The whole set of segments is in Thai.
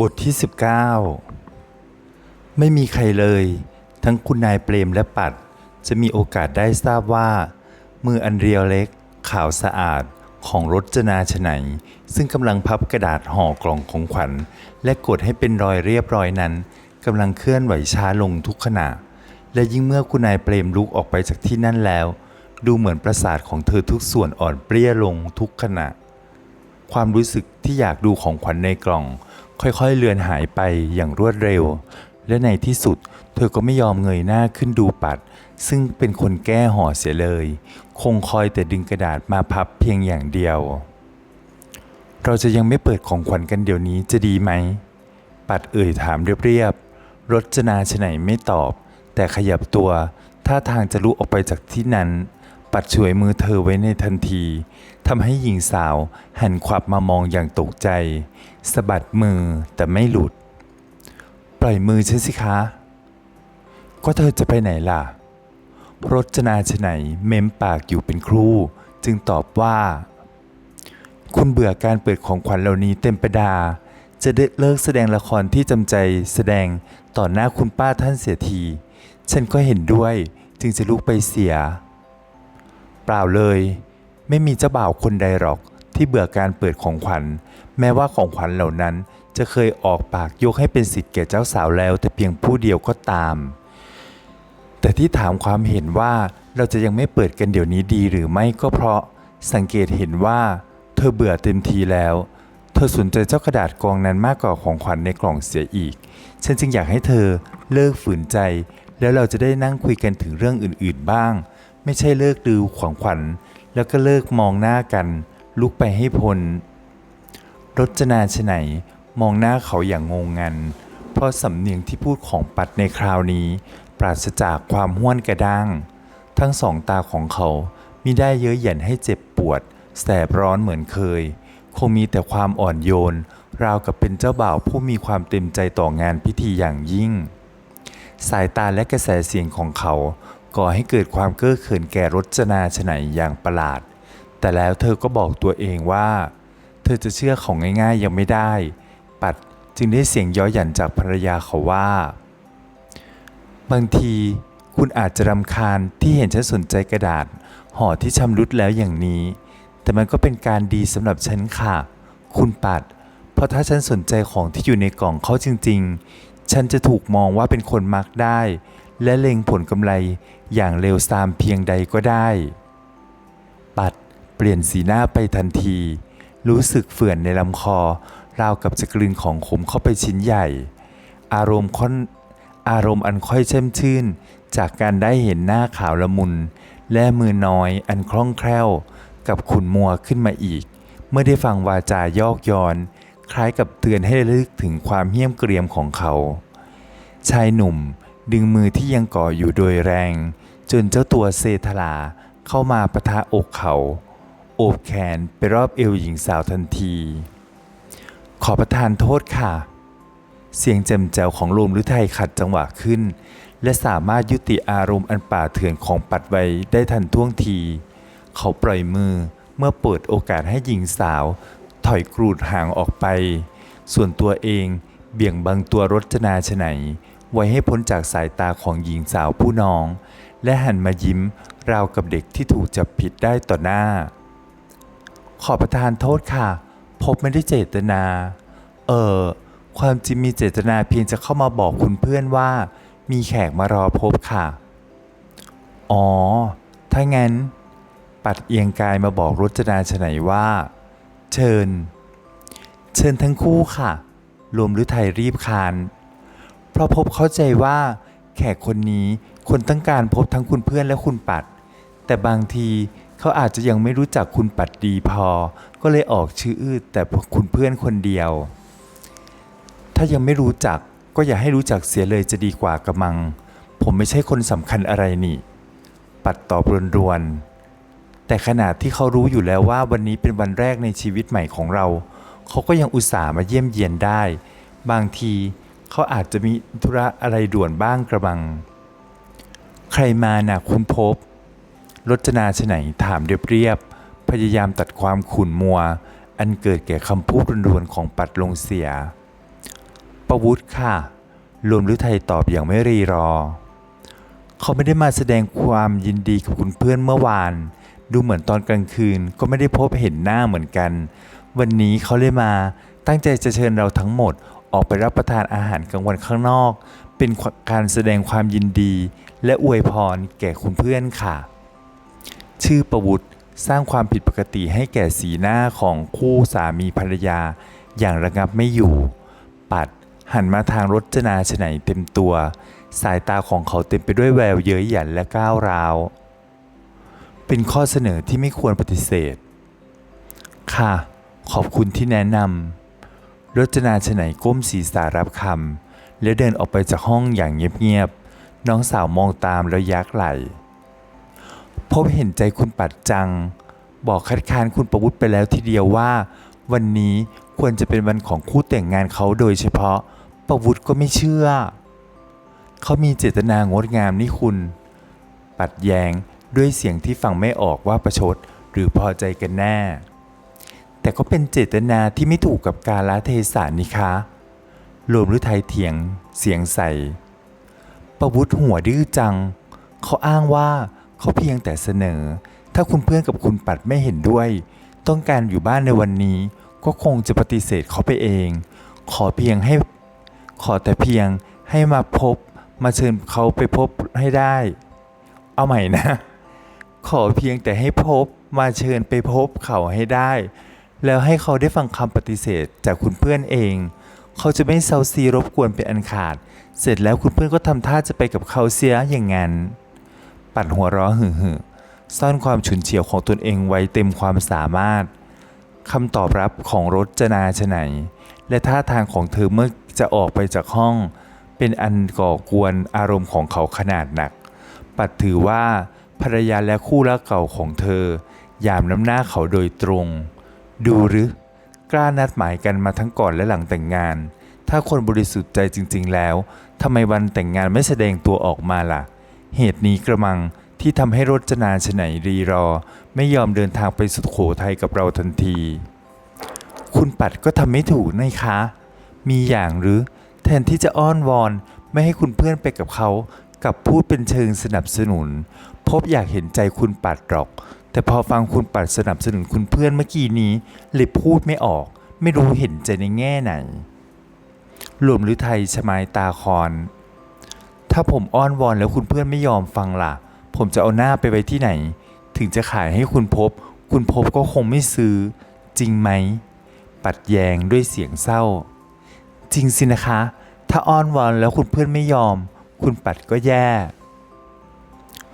บทที่ 19 ไม่มีใครเลย ทั้งคุณนายเปรมและปัด จะมีโอกาสได้ทราบว่า มืออันเรียวเล็ก ขาวสะอาดของรจนาชไหนซึ่งกำลังพับกระดาษห่อกล่องของขวัญ และกดให้เป็นรอยเรียบร้อยนั้นกำลังเคลื่อนไหวช้าลงทุกขณะ และยิ่งเมื่อคุณนายเปรมลุกออกไปจากที่นั่นแล้ว ดูเหมือนประสาทของเธอทุกส่วนอ่อนเปรี้ยลงทุกขณะ ความรู้สึกที่อยากดูของขวัญในกล่อง ค่อยๆเลือนหายไปอย่างรวดเร็ว และในที่สุด เธอก็ไม่ยอมเงยหน้าขึ้นดูปัด ซึ่งเป็นคนแก้ห่อเสียเลย คงคอยแต่ดึงกระดาษมาพับเพียงอย่างเดียว เราจะยังไม่เปิดของขวัญกันเดี๋ยวนี้จะดีไหม ปัดเอ่ยถามเรียบๆรจนาชไหนไม่ตอบ แต่ขยับตัวท่าทางจะลุกออกไปจากที่นั้น ปัดช่วยมือเธอไว้ในทันทีทำให้หญิงสาวหันขวับมามองอย่างตกใจสะบัดมือแต่ไม่หลุด ปล่อยมือฉันสิคะ ก็เธอจะไปไหนล่ะ รจนาชไหนเม้มปากอยู่เป็นครู่ จึงตอบว่า คุณเบื่อการเปิดของขวัญเหล่านี้เต็มประดา จะได้เลิกแสดงละครที่จำใจแสดงต่อหน้าคุณป้าท่านเสียที ฉันก็เห็นด้วยจึงจะลุกไปเสีย ปล่าเลย ไม่มีเจ้าบ่าวคนใดหรอกที่เบื่อการเปิดของขวัญ แม้ว่าของขวัญเหล่านั้นจะเคยออกปากยกให้เป็นสิทธิ์แก่เจ้าสาวแล้ว แต่เพียงผู้เดียวก็ตาม แต่ที่ถามความเห็นว่าเราจะยังไม่เปิดกันเดี๋ยวนี้ดีหรือไม่ก็เพราะสังเกตเห็นว่า เธอเบื่อเต็มทีแล้ว เธอสนใจเจ้ากระดาษกองนั้นมากกว่าของขวัญในกล่องเสียอีก ฉันจึงอยากให้เธอเลิกฝืนใจ แล้วเราจะได้นั่งคุยกันถึงเรื่องอื่น ๆ บ้าง ไม่ใช่เลิกดูของขวัญ แล้วก็เลิกมองหน้ากัน ลุกไปให้พ้นรจนาชไหนมองหน้าเขาอย่างงงงัน เพราะสำเนียงที่พูดของปัดในคราวนี้ ปราศจากความห้วนกระด้าง ทั้งสองตาของเขามิได้เย้ยหยันให้เจ็บปวด แสบร้อนเหมือนเคย คงมีแต่ความอ่อนโยน ราวกับเป็นเจ้าบ่าวผู้มีความเต็มใจต่องานพิธีอย่างยิ่ง สายตาและกระแสเสียงของเขา ก่อให้เกิดความเก้อเขินแก่รจนาชไหนอย่างประหลาด แต่แล้วเธอก็บอกตัวเองว่า เธอจะเชื่อขาง่ายๆยังไม่ได้ ปัดจึงได้เสียงย้อหยันจากภรรยาเขาว่า บางทีคุณอาจจะรำคาญที่เห็นฉันสนใจกระดาษห่อที่ชำรุดแล้วอย่างนี้ แต่มันก็เป็นการดีสำหรับฉันค่ะ คุณปัด เพราะถ้าฉันสนใจของที่อยู่ในกล่องเขาจริง ๆ ฉันจะถูกมองว่าเป็นคนมักได้ และเล็งผลกำไร อย่างเร็วซามเพียงใดก็ได้ ปัดเปลี่ยนสีหน้าไปทันที รู้สึกเฝื่อนในลำคอ ราวกับจะกลืนของขมเข้าไปชิ้นใหญ่ อารมณ์ค่อนอารมณ์อันค่อยเช่มชื่น จากการได้เห็นหน้าขาวละมุน และมือน้อยอันคล่องแคล่ว กับขุนมัวขึ้นมาอีก เมื่อได้ฟังวาจายอกย้อน คล้ายกับเตือนให้ระลึกถึงความเหี้ยมเกรียมของเขา ชายหนุ่ม ดึงมือที่ยังก่ออยู่โดยแรง จนเจ้าตัวเซทลาเข้ามาปะทะอกเขา โอบแขนไปรอบเอวหญิงสาวทันที ขอประทานโทษค่ะ เสียงแจ่มแจ๋วของลมหรือไทยขัดจังหวะขึ้น และสามารถยุติอารมณ์อันป่าเถื่อนของปัดไว้ได้ทันท่วงที เขาปล่อยมือเมื่อเปิดโอกาสให้หญิงสาว ถอยกรูดห่างออกไป ส่วนตัวเองเบี่ยงบังตัวรจนาชไหน ไว้ให้พ้นจากสายตาของหญิงสาวผู้น้อง และหันมายิ้มราวกับเด็กที่ถูกจับผิดได้ต่อหน้า ขอประทานโทษค่ะ พบไม่ได้เจตนา เออความจริงมีเจตนาเพียงจะเข้ามาบอกคุณเพื่อนว่า มีแขกมารอพบค่ะ อ๋อ ถ้างั้น ปัดเอียงกายมาบอกรจนาชไหนว่า เชิญ เชิญทั้งคู่ค่ะรวมฤทัยรีบคาน ราะพบเข้าใจว่า แขกคนนี้คนต้องการพบทั้งคุณเพื่อนและคุณปัด แต่บางทีเขาอาจจะยังไม่รู้จักคุณปัดดีพอ ก็เลยออกชื่ออืดแต่คุณเพื่อนคนเดียว ถ้ายังไม่รู้จักก็อย่าให้รู้จักเสียเลยจะดีกว่ากระมัง ผมไม่ใช่คนสำคัญอะไรนี่ ปัดตอบรวนๆแต่ขนาดที่เขารู้อยู่แล้วว่าวันนี้เป็นวันแรกในชีวิตใหม่ของเรา เขาก็ยังอุตส่าห์มาเยี่ยมเยียนได้ บางที เขาอาจจะมีธุระอะไรด่วนบ้างกระบัง ใครมาน่ะคุณพบรจนาชไหนถามเรียบๆพยายามตัดความขุ่นมัว อันเกิดแก่คำพูดรวนๆของปัดลงเสีย ประวุฒิค่ะรวมฤทัยตอบอย่างไม่รีรอ เขาไม่ได้มาแสดงความยินดีกับคุณเพื่อนเมื่อวาน ดูเหมือนตอนกลางคืนก็ไม่ได้พบเห็นหน้าเหมือนกัน วันนี้เขาเลยมาตั้งใจจะเชิญเราทั้งหมด ออกไปรับประทานอาหารกลางวันข้างนอก เป็นการแสดงความยินดี และอวยพรแก่คุณเพื่อนค่ะ ชื่อประวุฒิสร้างความผิดปกติให้แก่สีหน้าของคู่สามีภรรยา อย่างระงับไม่อยู่ ปัดหันมาทางรจนาฉไนเต็มตัว สายตาของเขาเต็มไปด้วยแววเย้ยหยันและก้าวร้าว เป็นข้อเสนอที่ไม่ควรปฏิเสธ ค่ะ ขอบคุณที่แนะนำ รจนาฉไนก้มศีรษะรับคำแล้วเดินออกไปจากห้องอย่างเงียบๆน้องสาวมองตามแล้วยักไหล พบเห็นใจคุณปัดจัง บอกคัดค้านคุณประวุฒิไปแล้วทีเดียวว่า วันนี้ควรจะเป็นวันของคู่แต่งงานเขาโดยเฉพาะ ประวุฒิก็ไม่เชื่อ เขามีเจตนางดงามนี่คุณ ปัดแยงด้วยเสียงที่ฟังไม่ออกว่าประชดหรือพอใจกันแน่ แต่ก็เป็นเจตนาที่ไม่ถูกกับกาลเทศานี่คะรวมฤทัยเถียงเสียงใสประวุฒิหัวดื้อจัง เขาอ้างว่าเขาเพียงแต่เสนอ ถ้าคุณเพื่อนกับคุณปัดไม่เห็นด้วย ต้องการอยู่บ้านในวันนี้ ก็คงจะปฏิเสธเขาไปเอง ขอเพียงให้ ขอแต่เพียงให้มาพบ มาเชิญเขาไปพบให้ได้ เอาใหม่นะ ขอเพียงแต่ให้พบ มาเชิญไปพบเขาให้ได้ แล้วให้เขาได้ฟังคำปฏิเสธจากคุณเพื่อนเอง เขาจะไม่เซาซีรบกวนเป็นอันขาด เสร็จแล้วคุณเพื่อนก็ทำท่าจะไปกับเขาเสียอย่างนั้น ปัดหัวเราะหึ่หึซ่อนความฉุนเฉียวของตนเองไว้เต็มความสามารถคำตอบรับของรถจนาชไหน และท่าทางของเธอเมื่อจะออกไปจากห้อง เป็นอันก่อกวนอารมณ์ของเขาขนาดหนัก ปัดถือว่าภรรยาและคู่รักเก่าของเธอ ยามน้ำหน้าเขาโดยตรง ดูหรือกล้านัดหมายกันมาทั้งก่อนและหลังแต่งงาน ถ้าคนบริสุทธิ์ใจจริง ๆ แล้วทำไมวันแต่งงานไม่แสดงตัวออกมาล่ะ เหตุนี้กระมังที่ทำให้รจนาชไหนรีรอ ไม่ยอมเดินทางไปสุโขทัยกับเราทันที คุณปัดก็ทำไม่ถูกนายคะ มีอย่างหรือแทนที่จะอ้อนวอนไม่ให้คุณเพื่อนไปกับเขากับพูดเป็นเชิงสนับสนุน พบอยากเห็นใจคุณปัดหรอก แต่พอฟังคุณปัดสนับสนุนคุณเพื่อนเมื่อกี้นี้เลยพูดไม่ออก ไม่รู้เห็นใจในแง่ไหนรวมหรือไทยชมายตาคอน ถ้าผมอ้อนวอนแล้วคุณเพื่อนไม่ยอมฟังล่ะ ผมจะเอาหน้าไปไว้ที่ไหน ถึงจะขายให้คุณพบ คุณพบก็คงไม่ซื้อ จริงไหม ปัดแยงด้วยเสียงเศร้า จริงสินะคะ ถ้าอ้อนวอนแล้วคุณเพื่อนไม่ยอม คุณปัดก็แย่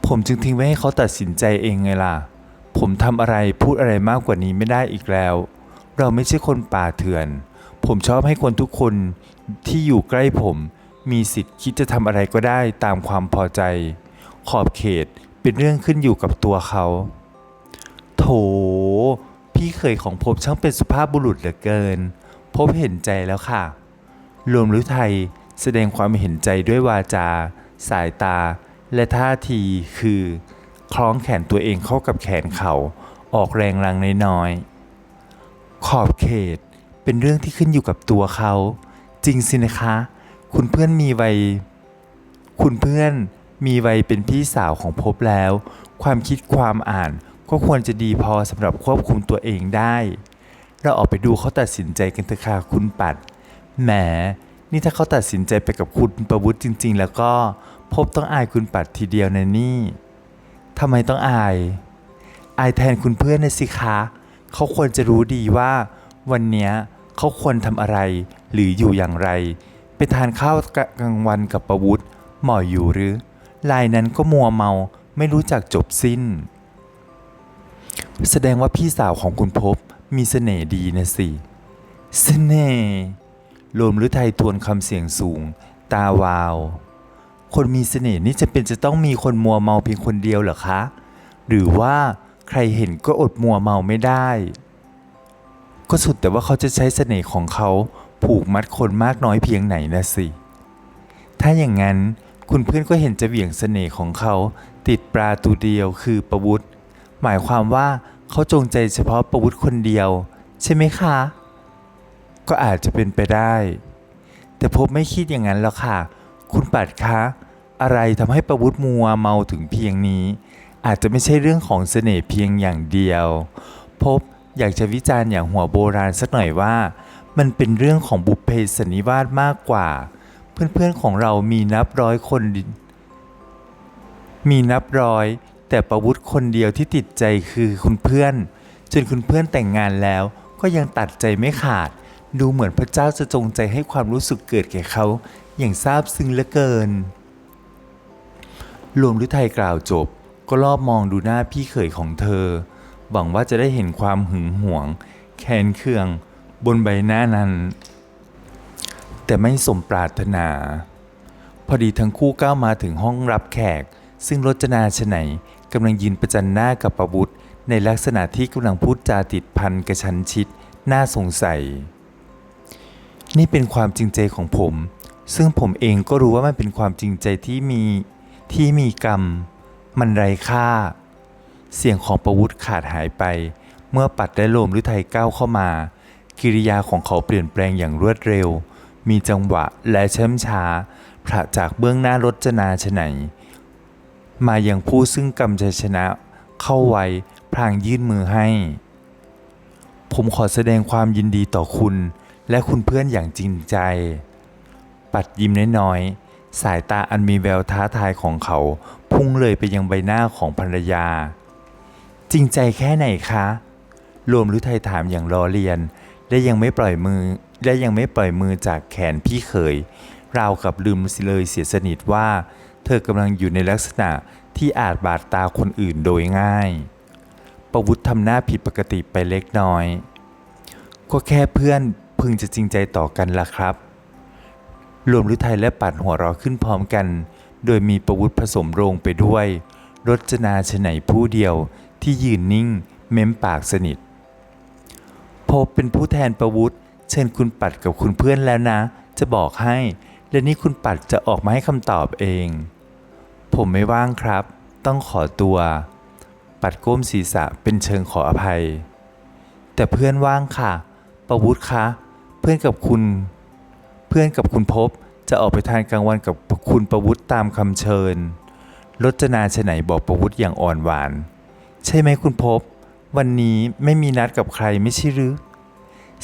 ผมจึงทิ้งไว้ให้เขาตัดสินใจเองไงล่ะ ผมทำอะไรพูดอะไรมากกว่านี้ไม่ได้อีกแล้ว เราไม่ใช่คนป่าเถื่อน ผมชอบให้คนทุกคนที่อยู่ใกล้ผม มีสิทธิ์คิดจะทำอะไรก็ได้ตามความพอใจ ขอบเขตเป็นเรื่องขึ้นอยู่กับตัวเขา โถ พี่เคยของผมช่างเป็นสุภาพบุรุษเหลือเกิน พบเห็นใจแล้วค่ะ รวมฤทัยแสดงความเห็นใจด้วยวาจา สายตา และท่าทีคือ คล้องแขนตัวเองเข้ากับแขนเขาออกแรงรังน้อยๆขอบเขตเป็นเรื่องที่ขึ้นอยู่กับตัวเขา จริงสินะคะ คุณเพื่อนมีวัย คุณเพื่อนมีวัยเป็นพี่สาวของภพบแล้ว ความคิดความอ่านก็ควรจะดีพอสำหรับควบคุมตัวเองได้ เราออกไปดูเขาตัดสินใจกันเถอะค่ะคุณปัดแหมนี่ถ้าเขาตัดสินใจไปกับคุณประวุฒิจริง ๆ แล้วก็พบต้องอายคุณปัดทีเดียวนะนี่ ทำไมต้องอาย อายแทนคุณเพื่อนนะสิคะ เขาควรจะรู้ดีว่า วันนี้เขาควรทำอะไร หรืออยู่อย่างไร ไปทานข้าวกลางวันกับประวุฒิหมออยู่หรือ ลายนั้นก็มัวเมาไม่รู้จักจบสิ้น แสดงว่าพี่สาวของคุณพบมีเสน่ห์ดีนะสิ เสน่ห์รวมฤทัยทวนคำเสียงสูง ตาวาว คนมีเสน่ห์นี่จะเป็นจะต้องมีคนมัวเมาเพียงคนเดียวเหรอคะ หรือว่าใครเห็นก็อดมัวเมาไม่ได้ ก็สุดแต่ว่าเขาจะใช้เสน่ห์ของเขาผูกมัดคนมากน้อยเพียงไหนนะสิ ถ้าอย่างนั้นคุณเพื่อนก็เห็นจะเหวี่ยงเสน่ห์ของเขา ติดปลาตัวเดียวคือประวุฒิหมายความว่าเขาจงใจเฉพาะประวุฒิคนเดียว ใช่ไหมคะ ก็อาจจะเป็นไปได้แต่แต่พบไม่คิดอย่างนั้นแล้วค่ะ คุณปัดคะ อะไรทำให้ประวุฒิมัวเมาถึงเพียงนี้ อาจจะไม่ใช่เรื่องของเสน่ห์เพียงอย่างเดียว พบอยากจะวิจารณ์อย่างหัวโบราณสักหน่อยว่า มันเป็นเรื่องของบุพเพสนิวาสมากกว่า เพื่อนๆของเรามีนับร้อยคน มีนับร้อย แต่ประวุฒิคนเดียวที่ติดใจคือคุณเพื่อน จนคุณเพื่อนแต่งงานแล้ว ก็ยังตัดใจไม่ขาด ดูเหมือนพระเจ้าจะจงใจให้ความรู้สึกเกิดแก่เขาอย่างซาบซึ้งเหลือเกิน รวมฤทัยกล่าวจบ ก็รอบมองดูหน้าพี่เขยของเธอ หวังว่าจะได้เห็นความหึงหวง แค้นเคือง บนใบหน้านั้น แต่ไม่สมปรารถนา พอดีทั้งคู่ก้าวมาถึงห้องรับแขก ซึ่งรจนาชไหนกำลังยืนประจันหน้ากับประวุธในลักษณะที่กำลังพูดจาติดพันกระชันชิด น่าสงสัย นี่เป็นความจริงใจของผม ซึ่งผมเองก็รู้ว่ามันเป็นความจริงใจที่มี ที่มีกรรม มันไร้ค่า เสียงของประวุธขาดหายไป เมื่อปัดและโลมฤทัยก้าวเข้ามา กิริยาของเขาเปลี่ยนแปลงอย่างรวดเร็ว มีจังหวะและเชื่มช้าพระจากเบื้องหน้ารจนาชไหน มายังผู้ซึ่งกำชัยชนะเข้าไว้พลางยื่นมือให้ ผมขอแสดงความยินดีต่อคุณ และคุณเพื่อนอย่างจริงใจ ปัดยิ้มน้อยๆ สายตาอันมีแววท้าทายของเขา พุ่งเลยไปยังใบหน้าของภรรยา จริงใจแค่ไหนคะ รวมฤทัยถามอย่างรอเรียน และยังไม่ปล่อยมือและยังไม่ปล่อยมือจากแขนพี่เขย ราวกับลืมเลยเสียสนิทว่า เธอกำลังอยู่ในลักษณะที่อาจบาดตาคนอื่นโดยง่าย ประวุฒิทำหน้าผิดปกติไปเล็กน้อย ก็แค่เพื่อนพึงจะจริงใจต่อกันล่ะครับ รวมฤทัยและปัดหัวเราะขึ้นพร้อมกัน โดยมีประวุฒิผสมโรงไปด้วย รจนาชไหนผู้เดียวที่ยืนนิ่ง เม้มปากสนิทพบเป็นผู้แทนประวุฒิเชิญคุณปัดกับคุณเพื่อนแล้วนะ จะบอกให้ และนี่คุณปัดจะออกมาให้คำตอบเอง ผมไม่ว่างครับ ต้องขอตัว ปัดก้มศีรษะเป็นเชิงขออภัย แต่เพื่อนว่างค่ะ ประวุฒิคะ เพื่อนกับคุณ พื่อนกับคุณพบจะออกไปทานกลางวันกับคุณประวุฒิตามคำเชิญรจนาชไหนบอกประวุฒิอย่างอ่อนหวาน ใช่ไหมคุณพบ วันนี้ไม่มีนัดกับใครไม่ใช่หรือ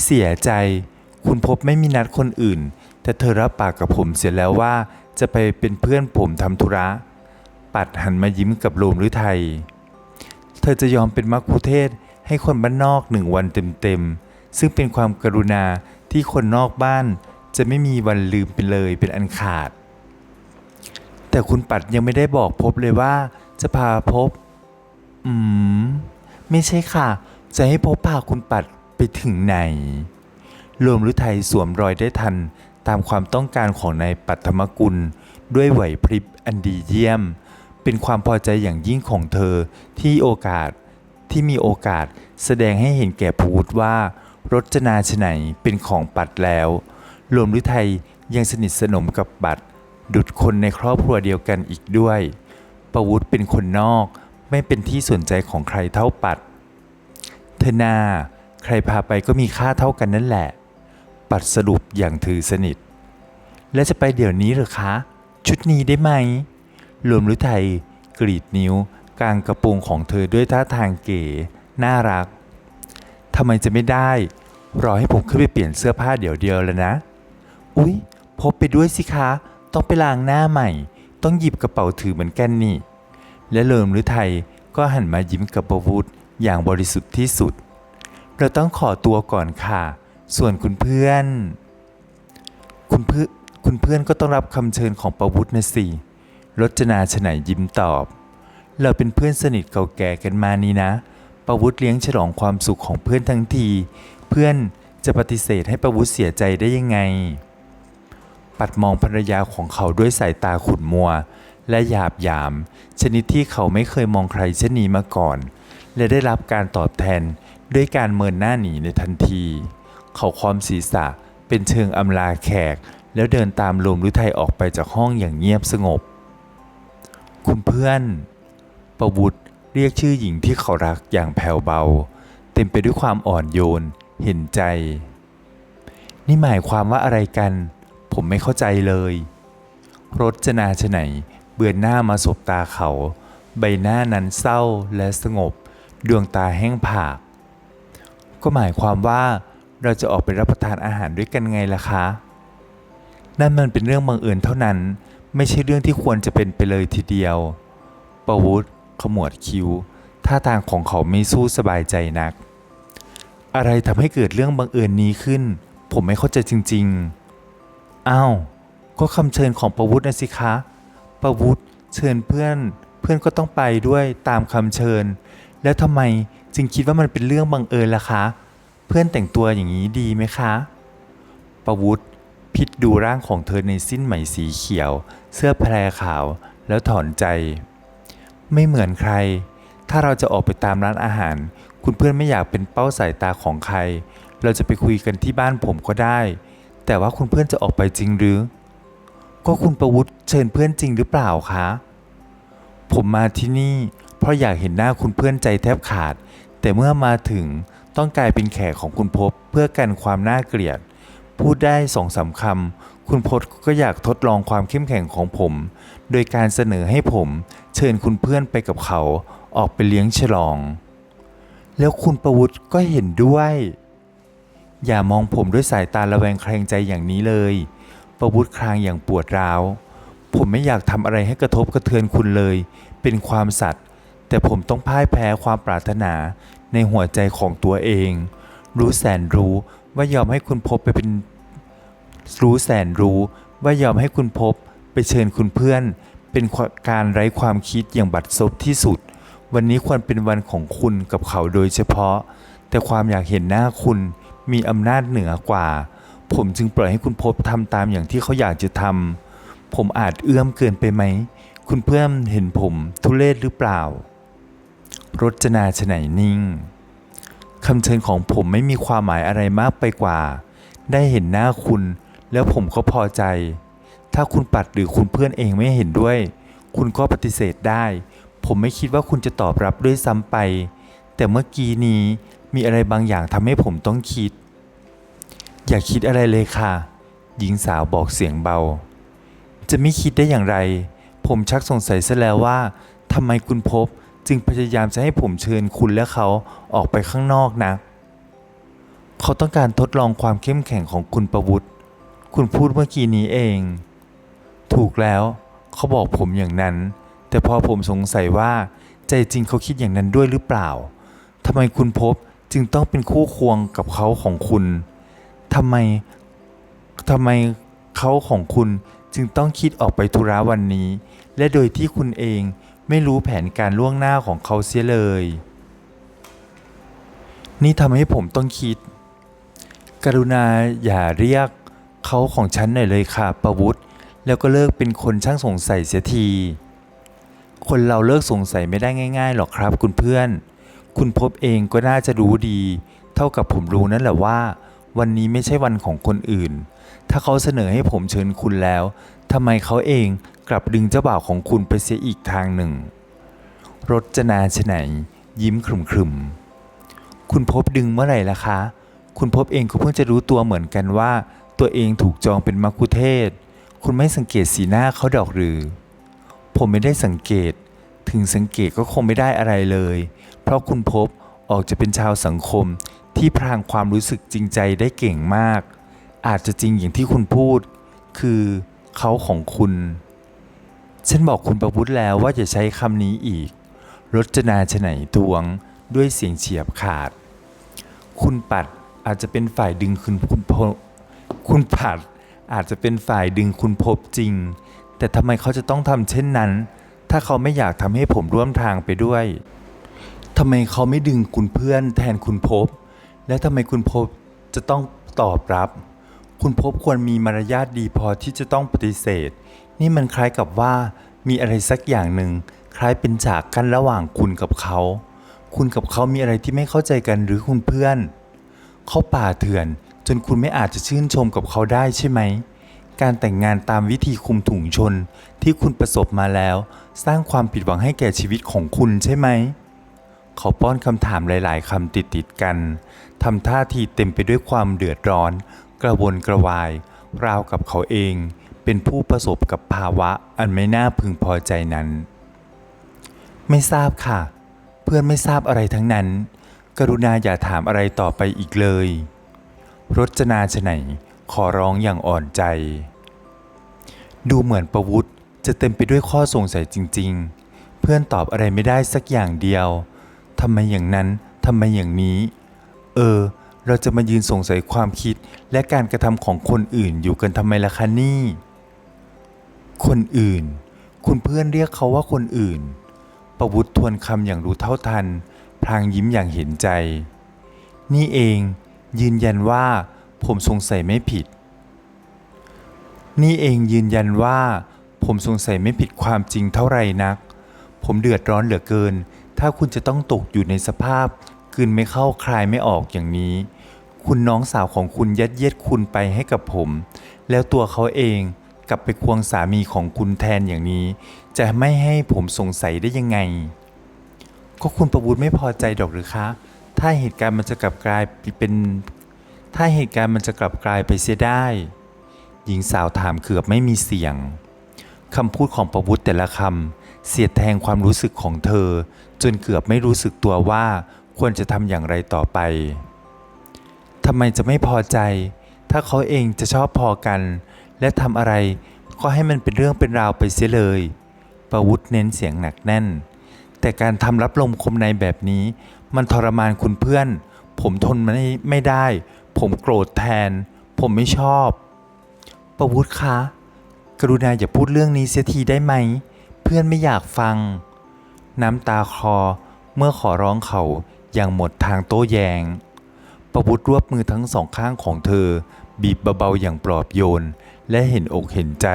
เสียใจคุณพบไม่มีนัดคนอื่น แต่เธอรับปากกับผมเสียแล้วว่า จะไปเป็นเพื่อนผมทำธุระ ปัดหันมายิ้มกับโลมฤทัยเธอจะยอมเป็นมักคุเทศให้คนบ้านนอกหนึ่งวันเต็มๆซึ่งเป็นความกรุณาที่คนนอกบ้าน จะไม่มีวันลืมไปเลยเป็นอันขาด แต่คุณปัดยังไม่ได้บอกพบเลยว่า จะพาพบ อืม ไม่ใช่ค่ะ จะให้พบพาคุณปัดไปถึงไหน รวมฤทัยสวมรอยได้ทันตามความต้องการของนายปัทมกุล ด้วยไหวพริบอันดีเยี่ยม เป็นความพอใจอย่างยิ่งของเธอที่โอกาสที่มีโอกาสแสดงให้เห็นแก่พูดว่า รจนาชไหนเป็นของปัดแล้ว รวมฤทัยยังสนิทสนมกับบัตร ดุดคนในครอบครัวเดียวกันอีกด้วย ประวุฒิเป็นคนนอกไม่เป็นที่สนใจของใครเท่าปัด เธอนาใครพาไปก็มีค่าเท่ากันนั่นแหละ ปัดสรุปอย่างถือสนิท และจะไปเดี๋ยวนี้หรือคะ ชุดนี้ได้ไหม รวมฤทัยกรีดนิ้วกลางกระโปรงของเธอด้วยท่าทางเก๋ น่ารักทำไมจะไม่ได้ รอให้ผมขึ้นไปเปลี่ยนเสื้อผ้าเดี๋ยวเดียวแล้วนะ อุ๊ย พบไปด้วยสิคะ ต้องไปล้างหน้าใหม่ ต้องหยิบกระเป๋าถือเหมือนกันนี่ และเลิมฤทัยก็หันมายิ้มกับประวุธอย่างบริสุทธิ์ที่สุด เราต้องขอตัวก่อนค่ะ ส่วนคุณเพื่อน คุณเพื่อนคุณเพื่อนก็ต้องรับคำเชิญของประวุธนะสิรจนาฉไหนยิ้มตอบ เราเป็นเพื่อนสนิทเก่าแก่กันมานี่นะ ประวุธเลี้ยงฉลองความสุขของเพื่อนทั้งที เพื่อนจะปฏิเสธให้ประวุธเสียใจได้ยังไง ปัดมองภรรยาของเขาด้วยสายตาขุ่นมัว และหยาบยาม ชนิดที่เขาไม่เคยมองใครเช่นนี้มาก่อน และได้รับการตอบแทนด้วยการเมินหน้าหนีในทันที เขาความศีรษะเป็นเชิงอำลาแขก แล้วเดินตามลมฤทัยออกไปจากห้องอย่างเงียบสงบ คุณเพื่อน ประวุธเรียกชื่อหญิงที่เขารักอย่างแผ่วเบา เต็มไปด้วยความอ่อนโยน เห็นใจ นี่หมายความว่าอะไรกัน ผมไม่เข้าใจเลย รจนาชไหนเบือนหน้ามาสบตาเขา ใบหน้านั้นเศร้าและสงบ ดวงตาแห้งผาก ก็หมายความว่าเราจะออกไปรับประทานอาหารด้วยกันไงล่ะคะ นั่นมันเป็นเรื่องบังเอิญเท่านั้น ไม่ใช่เรื่องที่ควรจะเป็นไปเลยทีเดียว ประวุฒิขมวดคิ้ว ท่าทางของเขาไม่สู้สบายใจนัก อะไรทำให้เกิดเรื่องบังเอิญนี้ขึ้น ผมไม่เข้าใจจริง ๆ อ้าว ก็คำเชิญของประวุฒินะสิคะ ประวุฒิเชิญเพื่อน เพื่อนก็ต้องไปด้วยตามคำเชิญ แล้วทำไมจึงคิดว่ามันเป็นเรื่องบังเอิญล่ะคะ เพื่อนแต่งตัวอย่างนี้ดีไหมคะ ประวุฒิพิจดูร่างของเธอในสิ้นไหมสีเขียว เสื้อแพรขาว แล้วถอนใจ ไม่เหมือนใคร ถ้าเราจะออกไปตามร้านอาหาร คุณเพื่อนไม่อยากเป็นเป้าสายตาของใคร เราจะไปคุยกันที่บ้านผมก็ได้ แต่ว่าคุณเพื่อนจะออกไปจริงหรือ ก็คุณประวุฒิเชิญเพื่อนจริงหรือเปล่าคะ ผมมาที่นี่ เพราะอยากเห็นหน้าคุณเพื่อนใจแทบขาด แต่เมื่อมาถึงต้องกลายเป็นแขกของคุณพบเพื่อกันความน่าเกลียด พูดได้สองสามคำคุณพศก็อยากทดลองความเข้มแข็งของผม โดยการเสนอให้ผมเชิญคุณเพื่อนไปกับเขาออกไปเลี้ยงฉลอง แล้วคุณประวุฒิก็เห็นด้วย อย่ามองผมด้วยสายตาระแวงแคลงใจอย่างนี้เลย ประวุฒิครางอย่างปวดร้าว ผมไม่อยากทำอะไรให้กระทบกระเทือนคุณเลย เป็นความสัตย์แต่ผมต้องพ่ายแพ้ความปรารถนาในหัวใจของตัวเอง รู้แสนรู้ว่ายอมให้คุณพบไปเป็น รู้แสนรู้ว่ายอมให้คุณพบไปเชิญคุณเพื่อน เป็นการไร้ความคิดอย่างบัดซบที่สุด วันนี้ควรเป็นวันของคุณกับเขาโดยเฉพาะ แต่ความอยากเห็นหน้าคุณ มีอำนาจเหนือกว่า ผมจึงปล่อยให้คุณพบทำตามอย่างที่เขาอยากจะทำผมอาจเอื้อมเกินไปไหม คุณเพื่อนเห็นผมทุเลศหรือเปล่า รจนาฉไหนนิ่งคำเชิญของผมไม่มีความหมายอะไรมากไปกว่า ได้เห็นหน้าคุณ แล้วผมก็พอใจ ถ้าคุณปัดหรือคุณเพื่อนเองไม่เห็นด้วย คุณก็ปฏิเสธได้ ผมไม่คิดว่าคุณจะตอบรับด้วยซ้ำไป แต่เมื่อกี้นี้มีอะไรบางอย่างทำให้ผมต้องคิด อย่าคิดอะไรเลยค่ะ หญิงสาวบอกเสียงเบา จะไม่คิดได้อย่างไร ผมชักสงสัยซะแล้วว่าทำไมคุณพบจึงพยายามจะให้ผมเชิญคุณและเขาออกไปข้างนอกนะ เขาต้องการทดลองความเข้มแข็งของคุณประวุฒิคุณพูดเมื่อกี้นี้เอง ถูกแล้ว เขาบอกผมอย่างนั้น แต่พอผมสงสัยว่า ใจจริงเขาคิดอย่างนั้นด้วยหรือเปล่าทำไมคุณพบจึงต้องเป็นคู่ควงกับเขาของคุณ ทำไมทำไมเขาของคุณจึงต้องคิดออกไปธุระวันนี้ และโดยที่คุณเองไม่รู้แผนการล่วงหน้าของเขาเสียเลย นี่ทำให้ผมต้องคิด กรุณาอย่าเรียกเขาของฉันหน่อยเลยค่ะประวุฒิแล้วก็เลิกเป็นคนช่างสงสัยเสียที คนเราเลิกสงสัยไม่ได้ง่ายๆหรอกครับ คุณเพื่อน คุณพบเองก็น่าจะรู้ดี เท่ากับผมรู้นั่นแหละว่า วันนี้ไม่ใช่วันของคนอื่น ถ้าเขาเสนอให้ผมเชิญคุณแล้วทำไมเขาเองกลับดึงเจ้าบ่าวของคุณไปเสียอีกทางหนึ่ง รจนาชไหน ยิ้มขรึมๆ คุณพบดึงเมื่อไหร่ล่ะคะ คุณพบเองก็เพิ่งจะรู้ตัวเหมือนกันว่า ตัวเองถูกจองเป็นมักคุเทศ คุณไม่สังเกตสีหน้าเขาดอกหรือ ผมไม่ได้สังเกต ถึงสังเกตก็คงไม่ได้อะไรเลย เพราะคุณพบออกจะเป็นชาวสังคม ที่พรางความรู้สึกจริงใจได้เก่งมาก อาจจะจริงอย่างที่คุณพูด คือเขาของคุณ ฉันบอกคุณประวุฒิแล้วว่าอย่าใช้คำนี้อีก รจนาฉไหนตวงด้วยเสียงเฉียบขาด คุณปัดอาจจะเป็นฝ่ายดึงคุณคุณพบคุณปัดอาจจะเป็นฝ่ายดึงคุณพบจริง แต่ทำไมเขาจะต้องทำเช่นนั้น ถ้าเขาไม่อยากทำให้ผมร่วมทางไปด้วยทำไมเขาไม่ดึงคุณเพื่อนแทนคุณพบ และทำไมคุณพบจะต้องตอบรับ คุณพบควรมีมารยาทดีพอที่จะต้องปฏิเสธ นี่มันคล้ายกับว่ามีอะไรสักอย่างหนึ่งคล้ายเป็นฉากกั้นระหว่างคุณกับเขา คุณกับเขามีอะไรที่ไม่เข้าใจกันหรือคุณเพื่อน เขาป่าเถื่อนจนคุณไม่อาจจะชื่นชมกับเขาได้ใช่ไหม การแต่งงานตามวิธีคุมถุงชนที่คุณประสบมาแล้ว สร้างความผิดหวังให้แก่ชีวิตของคุณใช่ไหม เขาป้อนคำถามหลาย ๆคำติดๆกันทำท่าทีเต็มไปด้วยความเดือดร้อน กระวนกระวาย ราวกับเขาเอง เป็นผู้ประสบกับภาวะอันไม่น่าพึงพอใจนั้น ไม่ทราบค่ะ เพื่อนไม่ทราบอะไรทั้งนั้น กรุณาอย่าถามอะไรต่อไปอีกเลย รจนาชไหนขอร้องอย่างอ่อนใจ ดูเหมือนประวุฒิจะเต็มไปด้วยข้อสงสัยจริง ๆ เพื่อนตอบอะไรไม่ได้สักอย่างเดียว ทำไมอย่างนั้นทำไมอย่างนี้ เออ เราจะมายืนสงสัยความคิดและการกระทำของคนอื่นอยู่กันทำไมล่ะคะนี่ คนอื่น คุณเพื่อนเรียกเขาว่าคนอื่น ประวุฒิทวนคำอย่างรู้เท่าทัน พลางยิ้มอย่างเห็นใจ นี่เอง ยืนยันว่า ผมสงสัยไม่ผิด นี่เองยืนยันว่า ผมสงสัยไม่ผิดความจริงเท่าไรนัก ผมเดือดร้อนเหลือเกิน ถ้าคุณจะต้องตกอยู่ในสภาพกืนไม่เข้าคลายไม่ออกอย่างนี้ คุณน้องสาวของคุณยัดเยียดคุณไปให้กับผม แล้วตัวเขาเองกลับไปควงสามีของคุณแทนอย่างนี้ จะไม่ให้ผมสงสัยได้ยังไง ก็คุณประวุฒิไม่พอใจดอกหรือคะ ถ้าเหตุการณ์มันจะกลับกลายเป็น ถ้าเหตุการณ์มันจะกลับกลายไปเสียได้ หญิงสาวถามเกือบไม่มีเสียงคำพูดของประวุฒิแต่ละคำเสียดแทงความรู้สึกของเธอ จนเกือบไม่รู้สึกตัวว่าควรจะทำอย่างไรต่อไปทำไมจะไม่พอใจ ถ้าเขาเองจะชอบพอกัน และทำอะไรก็ให้มันเป็นเรื่องเป็นราวไปเสียเลย ประวุฒิเน้นเสียงหนักแน่น แต่การทำรับลมคมในแบบนี้ มันทรมานคุณเพื่อน ผมทนไม่ไม่ได้ ผมโกรธแทน ผมไม่ชอบ ประวุฒิคะ กรุณาอย่าพูดเรื่องนี้เสียทีได้ไหม เพื่อนไม่อยากฟัง น้ำตาคลอเมื่อขอร้องเขาอย่างหมดทางโต้แยง้งประวุฒิรวบมือทั้งสองข้างของเธอ บีบเบาๆอย่างปลอบโยน และเห็นอกเห็นใจ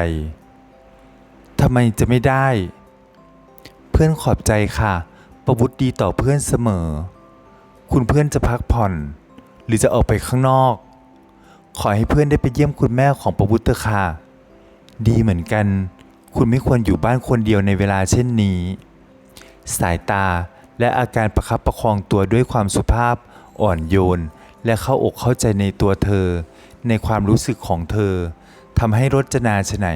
ทำไมจะไม่ได้ เพื่อนขอบใจค่ะ ประวุฒิดีต่อเพื่อนเสมอ คุณเพื่อนจะพักผ่อน หรือจะออกไปข้างนอก ขอให้เพื่อนได้ไปเยี่ยมคุณแม่ของประวุฒิเถอะค่ะ ดีเหมือนกัน คุณไม่ควรอยู่บ้านคนเดียวในเวลาเช่นนี้ สายตา และอาการประคับประคองตัวด้วยความสุภาพ อ่อนโยน และเข้าอกเข้าใจในตัวเธอ ในความรู้สึกของเธอทำให้รจนาชไหน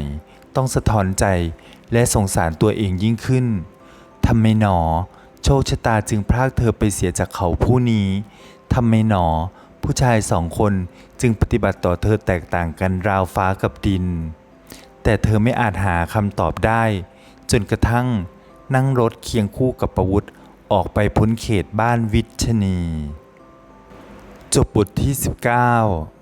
ต้องสะท้อนใจและสงสารตัวเองยิ่งขึ้นทำไมหนอ โชคชะตาจึงพรากเธอไปเสียจากเขาผู้นี้ทำไมหนอ ผู้ชายสองคนจึงปฏิบัติต่อเธอแตกต่างกันราวฟ้ากับดิน แต่เธอไม่อาจหาคำตอบได้ จนกระทั่ง นั่งรถเคียงคู่กับประวุธออกไปพ้นเขตบ้านวิชนี จบบทที่ 19